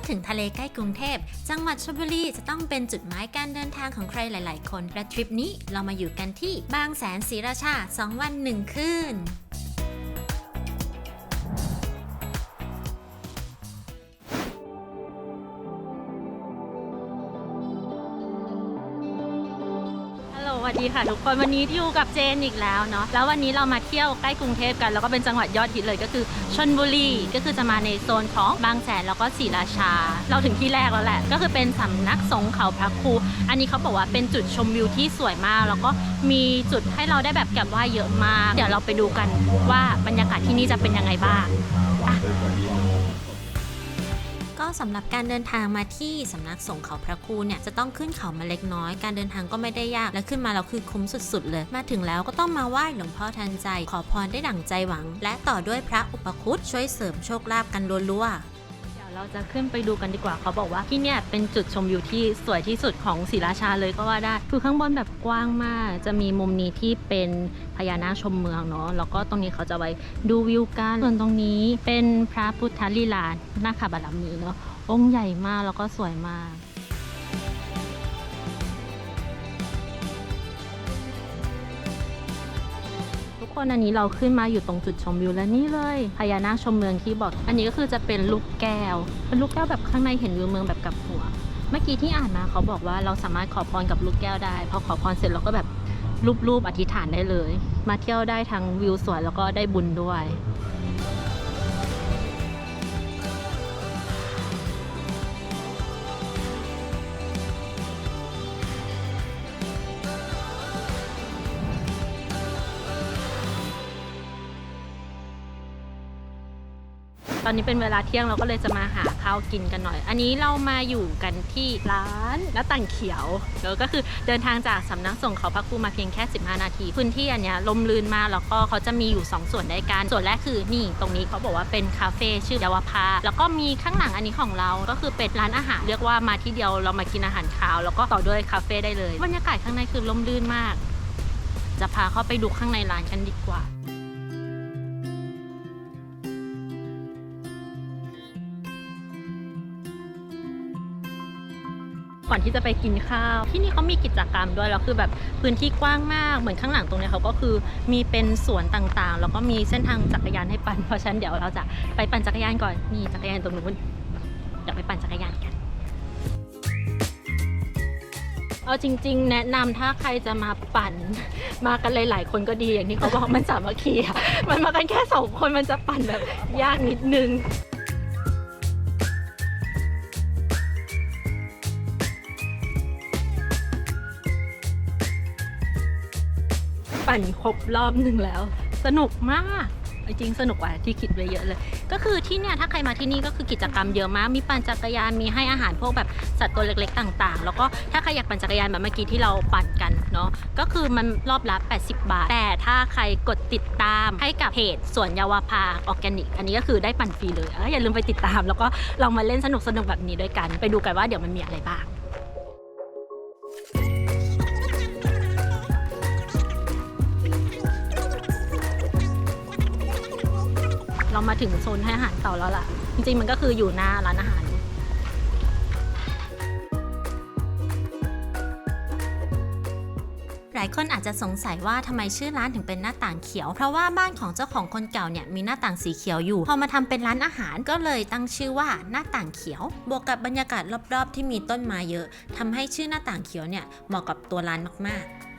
ดถึงทะเลใกล้กรุงเทพ จังหวัดชลบุรีจะต้องเป็นจุดหมายการเดินทางของใครหลาย ๆ คน และทริปนี้เรามาอยู่กันที่บางแสนศรีราชา 2 วัน 1 คืน ดีค่ะทุกคนวันนี้อยู่กับเจนอีกแล้วเนาะแล้ววันนี้เรามาเที่ยวใกล้กรุงเทพกันแล้วก็เป็นจังหวัดยอดฮิตเลยก็คือชนบุรีก็คือจะมาในโซนของบางแสนแล้วก็ศรีราชา เราถึงที่แรกแล้วแหละ ก็คือเป็นสำนักสงฆ์เขาพระครู อันนี้เขาบอกว่าเป็นจุดชมวิวที่สวยมาก แล้วก็มีจุดให้เราได้แบบแก็บไหว้เยอะมาก เดี๋ยวเราไปดูกันว่าบรรยากาศที่นี่จะเป็นยังไงบ้าง ก็สำหรับการเดินทางมาที่สำนักสงฆ์เขาพระครูเนี่ยจะต้องขึ้นเขามาเล็กน้อย การเดินทางก็ไม่ได้ยาก และขึ้นมาเราคือคุ้มสุด ๆ เลย มาถึงแล้วก็ต้องมาไหว้หลวงพ่อทันใจ ขอพรได้ดั่งใจหวัง และต่อด้วยพระอุปคุตช่วยเสริมโชคลาภกันรัวๆ เราจะขึ้นไปดูกันดีกว่าเขาบอกว่าที่เนี่ยเป็นจุดชมวิวที่สวยที่สุดของศรีราชาเลยก็ว่าได้คือข้างบนแบบกว้างมาก จะมีมุมนี้ที่เป็นพญานาคชมเมืองเนาะแล้วก็ตรงนี้เขาจะไว้ดูวิวกันส่วนตรงนี้เป็นพระพุทธลีลานาคบารมีเนาะองค์ใหญ่มากแล้วก็สวยมาก คนอันนี้เราขึ้นมาอยู่ตรงจุดชมวิวแล้วนี่เลยพญานาคชมเมืองที่บอกอันนี้ก็คือจะเป็นลูกแก้ว เป็นลูกแก้วแบบข้างในเห็นวิวเมืองแบบกับหัว เมื่อกี้ที่อ่านมาเขาบอกว่าเราสามารถขอพรกับลูกแก้วได้พอขอพรเสร็จเราก็แบบรูปๆอธิษฐานได้เลย มาเที่ยวได้ทั้งวิวสวยแล้วก็ได้บุญด้วย ตอนนี้เป็นเวลาเที่ยงเราก็เลยจะมาหาข้าวกินกันหน่อย อันนี้เรามาอยู่กันที่ร้านน้าต่างเขียวแล้วก็คือเดินทางจากสำนักส่งเขาพระครูมาเพียงแค่ 15 นาที พื้นที่อันเนี้ยลมลื่นมากแล้วก็เขาจะมีอยู่ 2 ส่วนด้วยกันส่วนแรกคือนี่ตรงนี้เขาบอกว่าเป็นคาเฟ่ชื่อเยาวภาแล้วก็มีข้างหลังอันนี้ของเราก็คือเป็นร้านอาหารเรียกว่ามาที่เดียวเรามากินอาหารคาว แล้วก็ต่อด้วยคาเฟ่ได้เลยบรรยากาศข้างในคือลมลื่นมาก จะพาเข้าไปดูข้างในร้านกันดีกว่า ก่อนที่จะไปกินข้าว ที่นี่เขามีกิจกรรมด้วยแล้วคือแบบพื้นที่กว้างมากเหมือนข้างหลังตรงนี้เขาก็คือมีเป็นสวนต่างๆ แล้วก็มีเส้นทางจักรยานให้ปั่นเพราะฉะนั้นเดี๋ยวเราจะไปปั่นจักรยานก่อนนี่จักรยานตรงนู้นเดี๋ยวไปปั่นจักรยานกันเอาจริง ๆ แนะนำถ้าใครจะมาปั่น มากันหลาย ๆ คนก็ดีอย่างที่เขาบอกมันสามัคคีอะมันมากันแค่สองคนมันจะปั่นแบบยากนิดนึง ปั่นครบรอบหนึ่งแล้ว สนุกมากจริงสนุกกว่าที่คิดไว้เยอะเลย ก็คือที่เนี่ยถ้าใครมาที่นี่ก็คือกิจกรรมเยอะมาก มีปั่นจักรยาน มีให้อาหารพวกแบบสัตว์ตัวเล็กๆต่าง ๆ แล้วก็ถ้าใครอยากปั่นจักรยานแบบเมื่อกี้ที่เราปั่นกันเนาะ ก็คือมันรอบละ 80 บาท แต่ถ้าใครกดติดตามให้กับเพจสวนยาวภาออร์แกนิก อันนี้ก็คือได้ปั่นฟรีเลยอยอย่าลืมไปติดตาม แล้วก็ลองมาเล่นสนุกๆแบบนี้ด้วยกัน ไปดูกันว่าเดี๋ยวมันมีอะไรบ้าง มาถึงโซนให้อาหารเต่าแล้วล่ะ จริงๆมันก็คืออยู่หน้าร้านอาหารหลายคนอาจจะสงสัยว่าทำไมชื่อร้านถึงเป็นหน้าต่างเขียว เพราะว่าบ้านของเจ้าของคนเก่าเนี่ยมีหน้าต่างสีเขียวอยู่ พอมาทำเป็นร้านอาหารก็เลยตั้งชื่อว่าหน้าต่างเขียว บวกกับบรรยากาศรอบๆ ที่มีต้นไม้เยอะทำให้ชื่อหน้าต่างเขียวเนี่ยเหมาะกับตัวร้านมากๆ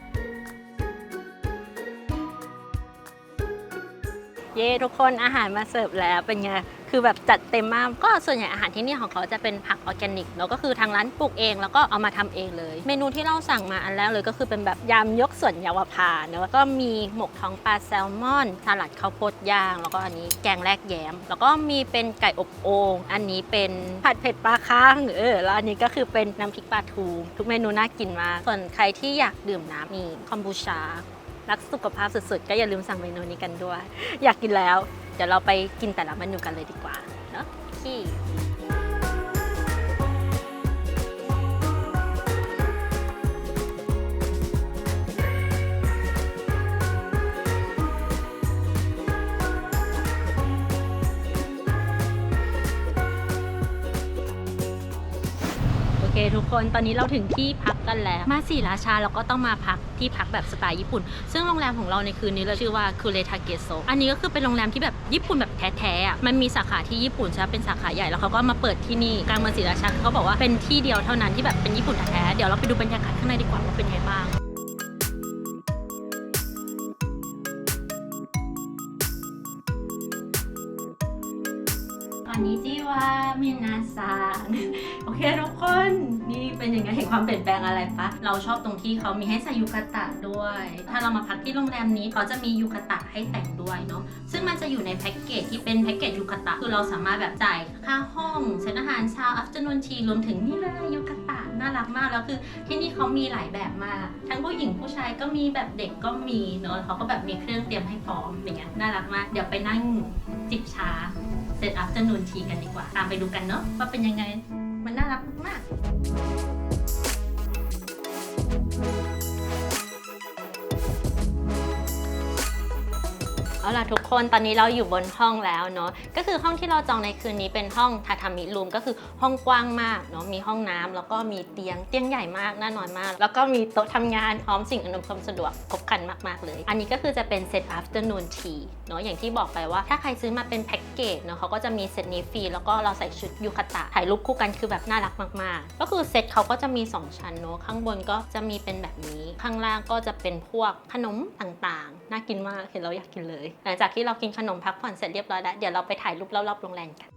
เย้ทุกคนอาหารมาเสิร์ฟแล้วเป็นไง คือแบบจัดเต็มมาก ก็ส่วนใหญ่อาหารที่นี่ของเขาจะเป็นผักออร์แกนิกเนาะก็คือทางร้านปลูกเองแล้วก็เอามาทำเองเลย เมนูที่เราสั่งมาอันแรกเลยก็คือเป็นแบบยำยกส่วนยาวภาเนาะก็มีหมกท้องปลาแซลมอนสลัดข้าวโพดย่าง แล้วก็อันนี้แกงแรกแยม แล้วก็มีเป็นไก่อบโอ่งอันนี้เป็นผัดเผ็ดปลาค้างเออแล้วอันนี้ก็คือเป็นน้ำพริกปลาทู ทุกเมนูน่ากินมากส่วนใครที่อยากดื่มน้ำมีคอมบูชา รักสุขภาพสุดๆ ก็อย่าลืมสั่งเมนูนี้กันด้วย อยากกินแล้ว เดี๋ยวเราไปกินแต่ละเมนูกันเลยดีกว่าเนาะที่ เคทุกคนตอนนี้เราถึงที่พักกันแล้วมาสีราชาเราก็ต้องมาพักที่พักแบบสไตล์ญี่ปุ่น ซึ่งโรงแรมของเราในคืนนี้เราชื่อว่าคูเรทาเกโซอันนี้ก็คือเป็นโรงแรมที่แบบญี่ปุ่นแบบแท้ๆอะมันมีสาขาที่ญี่ปุ่นใช่ไหมเป็นสาขาใหญ่แล้วเขาก็มาเปิดที่นี่กลางเมืองศรีราชาเขาบอกว่าเป็นที่เดียวเท่านั้นที่แบบเป็นญี่ปุ่นแท้ๆเดี๋ยวเราไปดูบรรยากาศข้างในดีกว่าว่าเป็นไงบ้างตอนนี้จีว่ามินาซัง เคทุกคน นี่เป็นยังไงเห็นความเปลี่ยนแปลงอะไรปะ เราชอบตรงที่เขามีให้ใส่ยูคาตะด้วย ถ้าเรามาพักที่โรงแรมนี้เขาจะมียูคาตะให้แต่งด้วยเนาะ ซึ่งมันจะอยู่ในแพ็กเกจที่เป็นแพ็กเกจยูคาตะ คือเราสามารถแบบจ่ายค่าห้องเซนอาหารเช้า afternoon tea รวมถึงนี่เลยยูคาตะน่ารักมากแล้วคือที่นี่เขามีหลายแบบมาก ทั้งผู้หญิงผู้ชายก็มีแบบเด็กก็มีเนาะเขาก็แบบมีเครื่องเตรียมให้พร้อมอย่างเงี้ยน่ารักมาก เดี๋ยวไปนั่งจิบชาเซตอัพจนูนทีกันดีกว่า ตามไปดูกันเนาะว่าเป็นยังไง มันน่ารักมาก ล่ะทุกคนตอนนี้เราอยู่บนห้องแล้วเนาะก็คือห้องที่เราจองในคืนนี้เป็นห้องทาทามิรูมก็คือห้องกว้างมากเนาะมีห้องน้ำแล้วก็มีเตียงเตียงใหญ่มากน่านอนมาก แล้วก็มีโต๊ะทำงานพร้อมสิ่งอำนวยความสะดวกครบครันมากๆเลย อันนี้ก็คือจะเป็นเซต afternoon tea เนาะอย่างที่บอกไปว่าถ้าใครซื้อมาเป็นแพ็กเกจเนาะเขาก็จะมีเซตนี้ฟรีแล้วก็เราใส่ชุดยูคาตะถ่ายรูปคู่กันคือแบบน่ารักมากๆ ก็คือเซตเขาก็จะมี 2 ชั้นเนาะข้างบนก็จะมีเป็นแบบนี้ ข้างล่างก็จะเป็นพวกขนมต่างๆ น่ากินมากเห็นแล้วอยากกินเลยหลังจากที่เรากินขนมพักผ่อนเสร็จเรียบร้อยแล้ว เดี๋ยวเราไปถ่ายรูปรอบๆโรงแรมกัน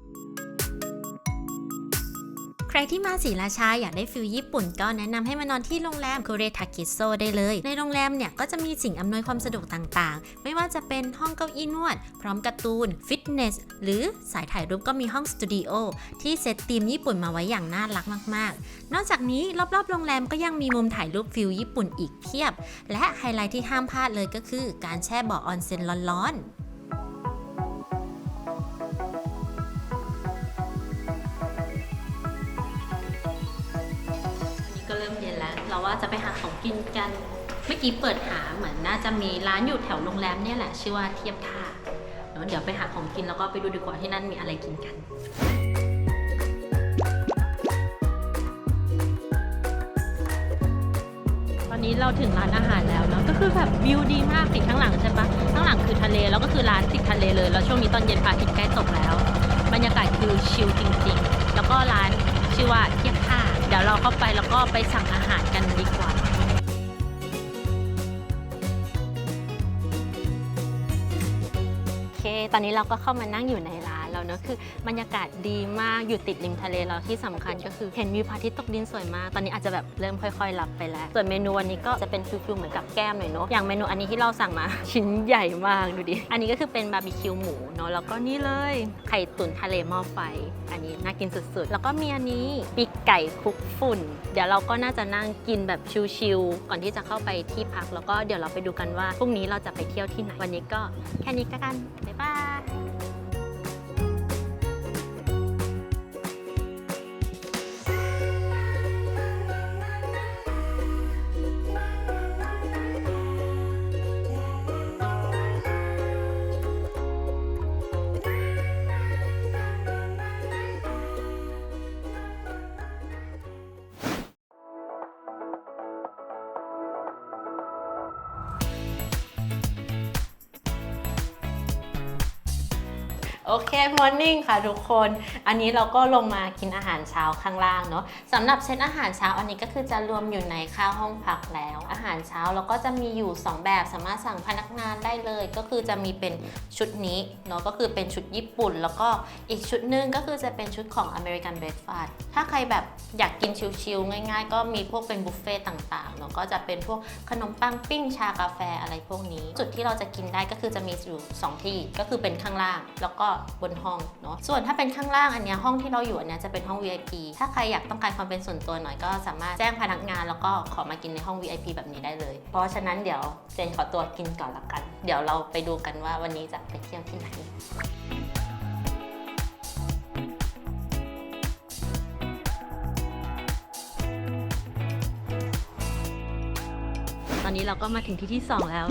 รที่มาศรีราชาอยากได้ฟิลญี่ปุ่นก็แนะนำให้มานอนที่โรงแรมโคเรทากิโซได้เลย ในโรงแรมเนี่ยก็จะมีสิ่งอำนวยความสะดวกต่างๆ ไม่ว่าจะเป็นห้องเก้าอี้นวด พร้อมการ์ตูน ฟิตเนส หรือสายถ่ายรูปก็มีห้องสตูดิโอที่เซตธีมญี่ปุ่นมาไว้อย่างน่ารักมากๆ นอกจากนี้รอบๆ โรงแรมก็ยังมีมุมถ่ายรูปฟิลญี่ปุ่นอีกเพียบ และไฮไลท์ที่ห้ามพลาดเลยก็คือ การแช่บ่อออนเซ็นร้อนๆ ไปหาของกินกัน เมื่อกี้เปิดหาเหมือนน่าจะมีร้านอยู่แถวโรงแรมเนี่ยแหละ ชื่อว่าเทียบท่าเดี๋ยวไปหาของกินแล้วก็ไปดูดีกว่าที่นั่นมีอะไรกินกันตอนนี้เราถึงร้านอาหารแล้วเนาะก็คือแบบวิวดีมากติดข้างหลังใช่ปะข้างหลังคือทะเลแล้วก็คือร้านติดทะเลเลยแล้วช่วงนี้ตอนเย็นพระอาทิตย์ใกล้ตกแล้ว บรรยากาศคือชิลจริงๆ แล้วก็ร้านชื่อว่าเทียบ ดี๋ยวเราเข้าไปแล้วก็ไปสั่งอาหารกันดีกว่า โอเค ตอนนี้เราก็เข้ามานั่งอยู่ใน ร้าเนอะคือบรรยากาศดีมากอยู่ติดริมทะเลแล้วที่สำคัญก็คือเห็นวิวพระอาทิตย์ตกดินสวยมาก ตอนนี้อาจจะแบบเริ่มค่อยๆหลับไปแล้ว ส่วนเมนูวันนี้ก็จะเป็นฟิลๆเหมือนกับแก้มหน่อยเนอะอย่างเมนูอันนี้ที่เราสั่งมา ชิ้นใหญ่มากดูดิอันนี้ก็คือเป็นบาร์บีคิวหมูเนอะแล้วก็นี่เลยไข่ตุ๋นทะเลหม้อไฟ อันนี้น่ากินสุดๆ แล้วก็มีอันนี้ปีกไก่คลุกฝุ่น เดี๋ยวเราก็น่าจะนั่งกินแบบชิลๆก่อนที่จะเข้าไปที่พักแล้วก็เดี๋ยวเราไปดูกันว่าพรุ่งนี้เราจะไปเที่ยวที่ไหนวันนี้ก็แค่นี้ก็กันบ๊ายบาย โอเคมอร์นิ่งค่ะทุกคน อันนี้เราก็ลงมากินอาหารเช้าข้างล่างเนาะสำหรับเซตอาหารเช้าอันนี้ก็คือจะรวมอยู่ในค่าห้องพักแล้ว อาหารเช้าเราก็จะมีอยู่ 2 แบบสามารถสั่งพนักงานได้เลย ก็คือจะมีเป็นชุดนี้เนาะก็คือเป็นชุดญี่ปุ่น แล้วก็อีกชุดหนึงก็คือจะเป็นชุดของ American Breakfast ถ้าใครแบบอยากกินชิลๆง่าย ๆ ก็มีพวกเป็นบุฟเฟ่ต์ต่างๆเนาะก็จะเป็นพวกขนมปังปิ้งชากาแฟอะไรพวกนี้ จุดที่เราจะกินได้ก็คือจะมีอยู่สองที่ก็คือเป็นข้างล่างแล้วก็บนห้องเนาะส่วนถ้าเป็นข้างล่างอันเนี้ยห้องที่เราอยู่อันเนี้ยจะเป็นห้อง VIP ถ้าใครอยากต้องการความเป็นส่วนตัวหน่อยก็สามารถแจ้งพนักงานแล้วก็ขอมากินในห้อง VIP แบบนี้ได้เลย เพราะฉะนั้นเดี๋ยวเจนขอตัวกินก่อนละกัน เดี๋ยวเราไปดูกันว่าวันนี้จะไปเที่ยวที่ไหนตอนนี้เราก็มาถึงที่ที่ 2 แล้ว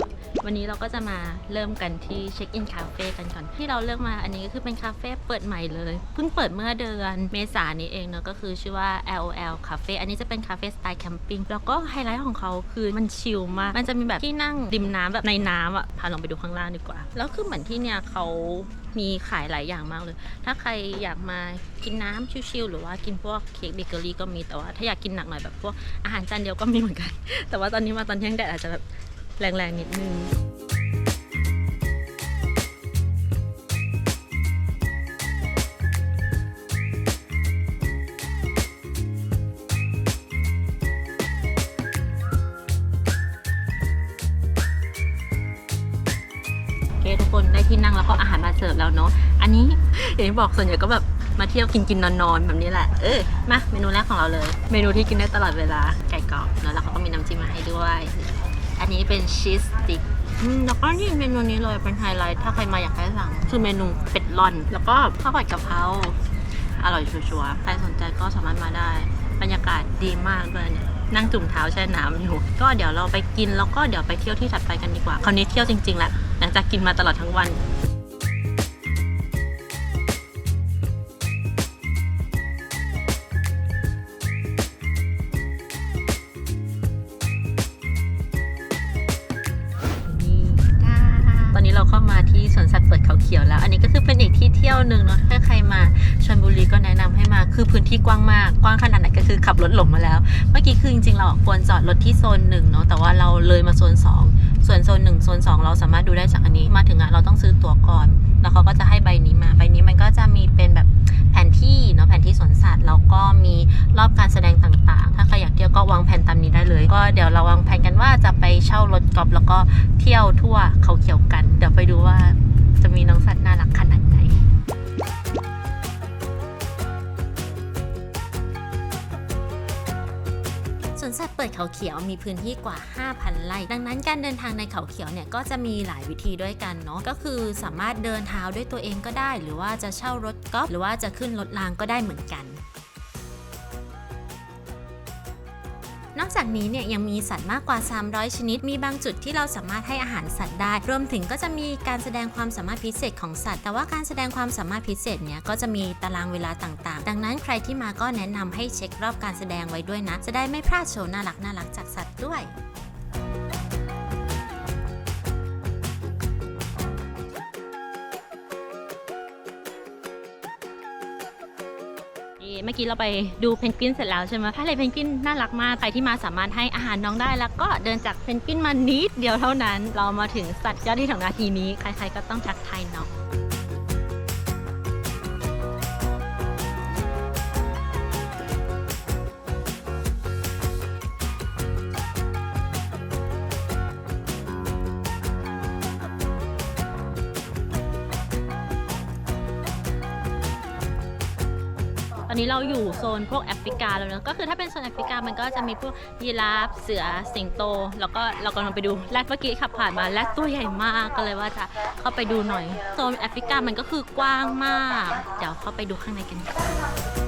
วันนี้เราก็จะมาเริ่มกันที่เช็คอินคาเฟ่กันก่อนที่เราเลือกมาอันนี้ก็คือเป็นคาเฟ่เปิดใหม่เลยเพิ่งเปิดเมื่อเดือนเมษายนนี้เองเนาะก็คือชื่อว่า LOL Cafe อันนี้จะเป็นคาเฟ่สไตล์แคมปิ้งแล้วก็ไฮไลท์ของเขาคือมันชิลมากมันจะมีแบบที่นั่งริมน้ำแบบในน้ำอะพาลงไปดูข้างล่างดีกว่า แล้วคือเหมือนที่เนี่ยเขามีขายหลายอย่างมากเลย ถ้าใครอยากมากินน้ำชิลๆหรือว่ากินพวกเค้กเบเกอรี่ก็มีแต่ว่าถ้าอยากกินหนักหน่อยแบบพวกอาหารจานเดียวก็มีเหมือนกัน แต่ว่าตอนนี้มาตอนเที่ยงแดดอาจจะแบบ แรงๆนิดนึงโอเคทุกคนได้ที่นั่งแล้วก็อาหารมาเสิร์ฟแล้วเนาะ อันนี้อย่างที่บอกส่วนใหญ่ก็แบบมาเที่ยวกินกินนอนนอนๆแบบนี้แหละ เออมาเมนูแรกของเราเลย เมนูที่กินได้ตลอดเวลาไก่กรอบแล้วเขาก็มีน้ำจิ้มมาให้ด้วย อันนี้เป็นชีสติ๊กแล้วก็นี่เมนูนี้เลยเป็นไฮไลท์ถ้าใครมาอยากให้สั่ง คือเมนูเป็ดร่อน แล้วก็ข้าวผัดกะเพราอร่อยชัวร์ๆใครสนใจก็สามารถมาได้ บรรยากาศดีมากเลยเนี่ยนั่งจุ่มเท้าแช่น้ำอยู่ ก็เดี๋ยวเราไปกินแล้วก็เดี๋ยวไปเที่ยวที่ถัดไปกันดีกว่า คราวนี้เที่ยวจริงๆแหละหลังจากกินมาตลอดทั้งวัน ที่กว้างมากกว้างขนาดไหนก็คือขับรถหลงมาแล้ว เมื่อกี้คือจริงๆเราควรจอดรถที่โซนหนึ่งเนาะแต่ว่าเราเลยมาโซนสองส่วนโซนหนึ่งโซนสองเราสามารถดูได้จากอันนี้มาถึงอะเราต้องซื้อตั๋วก่อน แล้วเขาก็จะให้ใบนี้มาใบนี้มันก็จะมีเป็นแบบแผนที่เนาะแผนที่สวนสัตว์แล้วก็มีรอบการแสดงต่างๆ ถ้าใครอยากเที่ยวก็วางแผนตามนี้ได้เลย ก็เดี๋ยวเราวางแผนกันว่าจะไปเช่ารถกอล์ฟแล้วก็เที่ยวทั่วเขาเขียวกัน เดี๋ยวไปดูว่าจะมีน้องสัตว์น่ารักขนาดไหน วนสัตว์เปิดเขาเขียวมีพื้นที่กว่า 5,000 ไร่ดังนั้นการเดินทางในเขาเขียวเนี่ยก็จะมีหลายวิธีด้วยกันเนาะก็คือสามารถเดินเท้าด้วยตัวเองก็ได้ หรือว่าจะเช่ารถกอล์ฟหรือว่าจะขึ้นรถรางก็ได้เหมือนกัน นอกจากนี้เนี่ยยังมีสัตว์มากกว่า 300 ชนิด มีบางจุดที่เราสามารถให้อาหารสัตว์ได้ รวมถึงก็จะมีการแสดงความสามารถพิเศษของสัตว์ แต่ว่าการแสดงความสามารถพิเศษเนี่ยก็จะมีตารางเวลาต่างๆ ดังนั้นใครที่มาก็แนะนำให้เช็ครอบการแสดงไว้ด้วยนะ จะได้ไม่พลาดโชว์น่ารักน่ารักจากสัตว์ด้วย เมื่อกี้เราไปดูเพนกวินเสร็จแล้วใช่ไหมทะเลเพนกวินน่ารักมากใครที่มาสามารถให้อาหารน้องได้แล้วก็เดินจากเพนกวินมานิดเดียวเท่านั้น เรามาถึงสัตว์ยอดที่ของนาทีนี้ ใครๆก็ต้องทักทายน้อง อนนี้เราอยู่โซนพวกแอฟริกาแล้วเนอะก็คือถ้าเป็นโซนแอฟริกามันก็จะมีพวกยีราฟเสือสิงโต แล้วก็เรากำลังไปดูแรดเมื่อกี้ขับผ่านมาแรดตัวใหญ่มากก็เลยว่าจะเข้าไปดูหน่อยโซนแอฟริกามันก็คือกว้างมาก เดี๋ยวเข้าไปดูข้างในกันค่ะ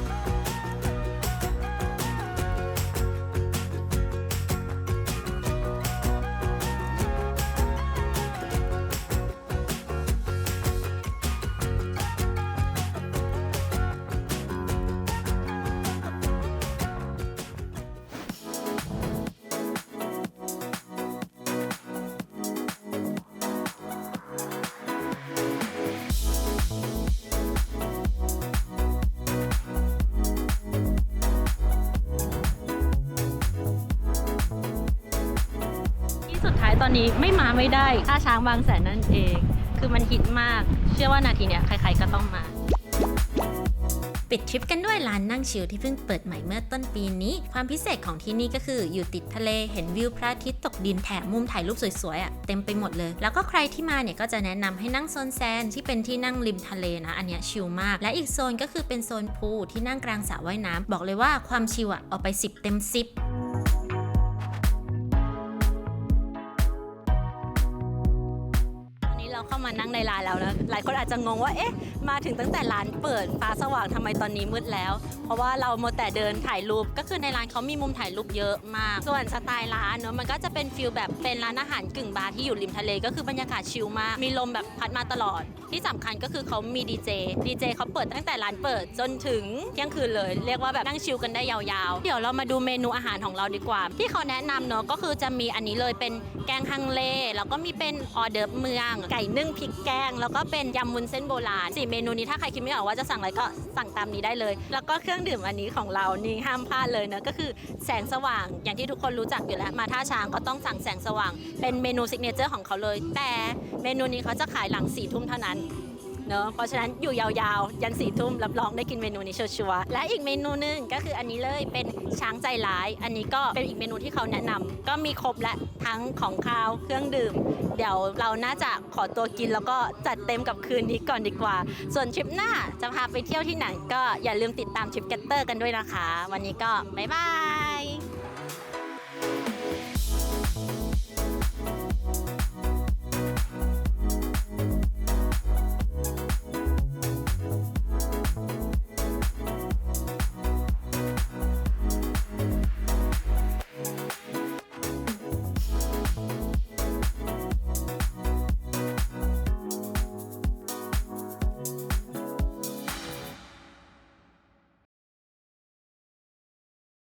อนนี้ไม่มาไม่ได้ท่าช้างบางแสนนั่นเอง คือมันฮิตมาก เชื่อว่านาทีเนี้ยใครๆก็ต้องมาปิดทริปกันด้วยร้านนั่งชิลที่เพิ่งเปิดใหม่เมื่อต้นปีนี้ ความพิเศษของที่นี่ก็คืออยู่ติดทะเลเห็นวิวพระอาทิตย์ตกดินแถมมุมถ่ายรูปสวยๆอะเต็มไปหมดเลย แล้วก็ใครที่มาเนี่ยก็จะแนะนำให้นั่งโซนแซนที่เป็นที่นั่งริมทะเลนะ อันเนี้ยชิลมาก และอีกโซนก็คือเป็นโซนพูลที่นั่งกลางสระว่ายน้ำบอกเลยว่าความชิลอะเอาไป 10 เต็ม 10 เข้ามานั่งในร้านแล้วนะหลายคนอาจจะงงว่าเอ๊ะมาถึงตั้งแต่ร้านเปิดฟ้าสว่างทำไมตอนนี้มืดแล้ว เพราะว่าเราโมแต่เดินถ่ายรูปก็คือในร้านเขามีมุมถ่ายรูปเยอะมาก ส่วนสไตล์ร้านเนอะมันก็จะเป็นฟิลแบบเป็นร้านอาหารกึ่งบาร์ที่อยู่ริมทะเลก็คือบรรยากาศชิลมากมีลมแบบพัดมาตลอด ที่สำคัญก็คือเขามีดีเจดีเจเขาเปิดตั้งแต่ร้านเปิดจนถึงเที่ยงคืนเลยเรียกว่าแบบนั่งชิลกันได้ยาวๆ เดี๋ยวเรามาดูเมนูอาหารของเราดีกว่า ที่เขาแนะนำเนอะก็คือจะมีอันนี้เลยเป็นแกงฮังเลแล้วก็มีเป็นออเดิร์ฟเมืองไก่นึ่งพริกแกง แล้วก็เป็นยำวุ้นเส้นโบราณสี่เมนูนี้ถ้าใครคิดไม่ออกว่าจะสั่งอะไรก็สั่งตามนี้ได้เลย แล้วก็เครื่องดื่มอันนี้ของเรานี่ห้ามพลาดเลยเนอะก็คือแสงสว่างอย่างที่ทุกคนรู้จักอยู่แล้วมาท่าช้างก็ต้องสั่งแสงสว่าง เป็นเมนูซิกเนเจอร์ของเขาเลย แต่เมนูนี้เขาจะขายหลังสี่ทุ่มเท่านั้น เนอะเพราะฉะนั้นอยู่ยาวๆ ยันสี่ทุ่มรับรองได้กินเมนูนี้ชัวร์ๆและอีกเมนูหนึงก็คืออันนี้เลยเป็นช้างใจร้าย อันนี้ก็เป็นอีกเมนูที่เขาแนะนำก็มีครบและทั้งของคาวเครื่องดื่ม เดี๋ยวเราน่าจะขอตัวกินแล้วก็จัดเต็มกับคืนนี้ก่อนดีกว่า ส่วนทริปหน้าจะพาไปเที่ยวที่ไหนก็อย่าลืมติดตามทริปเกตเตอร์กันด้วยนะคะ วันนี้ก็บ๊ายบาย